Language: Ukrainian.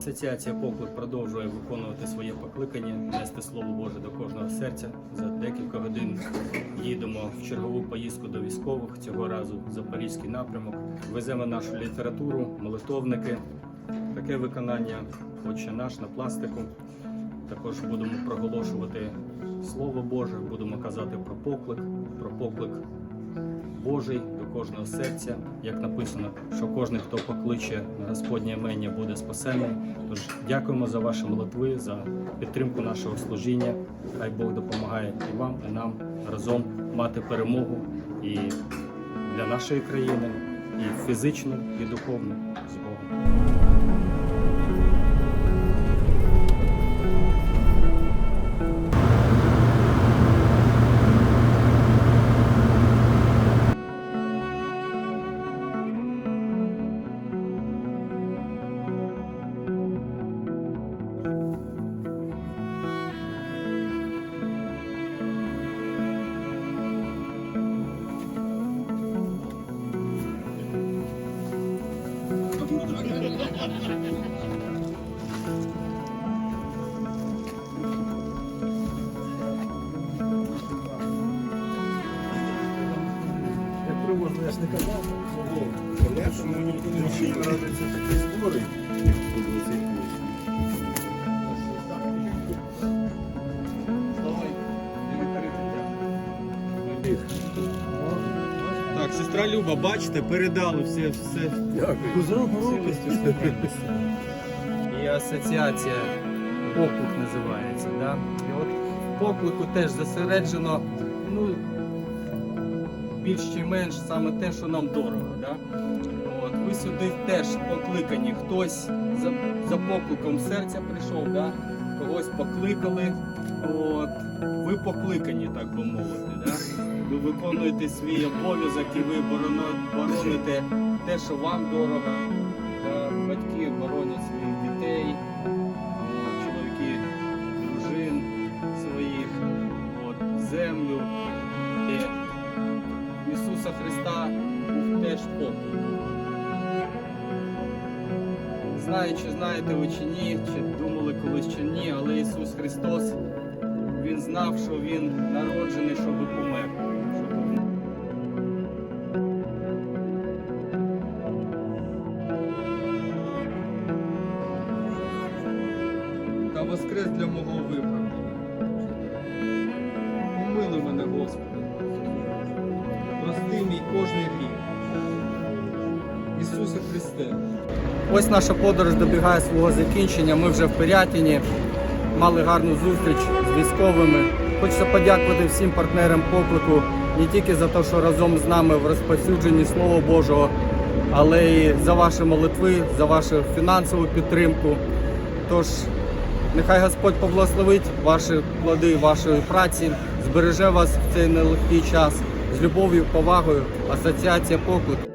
Асоціація Поклик продовжує виконувати своє покликання, нести слово Боже до кожного серця. За декілька годин їдемо в чергову поїздку до військових. Цього разу в Запорізький напрямок. Веземо нашу літературу, молитовники. Таке виконання Отче наш на пластику. Також будемо проголошувати Слово Боже, будемо казати про поклик, про поклик Божий до кожного серця, як написано, що кожен, хто покличе на Господнє імення, буде спасений. Тож дякуємо за ваші молитви, за підтримку нашого служіння. Хай Бог допомагає і вам, і нам разом мати перемогу і для нашої країни, і фізично, і духовно з Богом. Як привозили, я ж не курс. Так, сестра Люба, бачите, передали все, все Дякую. З рук. І асоціація поклик називається. Да? І от в поклику теж зосереджено ну, більш чи менш саме те, що нам дорого. Да? От, ви сюди теж покликані. Хтось за, за покликом серця прийшов, да? когось покликали. От, ви покликані, так би мовити. Да? Ви виконуєте свій обов'язок і ви бороните те, що вам дорого. Да? Батьки боронять своїх дітей, чоловіки дружин своїх, от, землю. І Ісуса Христа був теж поклик. Знаю, чи знаєте ви чи ні, чи думали колись чи ні, але Ісус Христос знав, що Він народжений, щоб помер. Та воскрес для мого виправдання. Помили мене, Господи. Прости мій кожний гріх. Ісусе Христе. Ось наша подорож добігає свого закінчення. Ми вже в Пирятині. Мали гарну зустріч військовими. Хочеться подякувати всім партнерам поклику не тільки за те, що разом з нами в розповсюдженні Слова Божого, але й за ваші молитви, за вашу фінансову підтримку. Тож Нехай Господь поблагословить ваші плоди вашої праці, збереже вас в цей нелегкий час з любов'ю, повагою. Асоціація поклик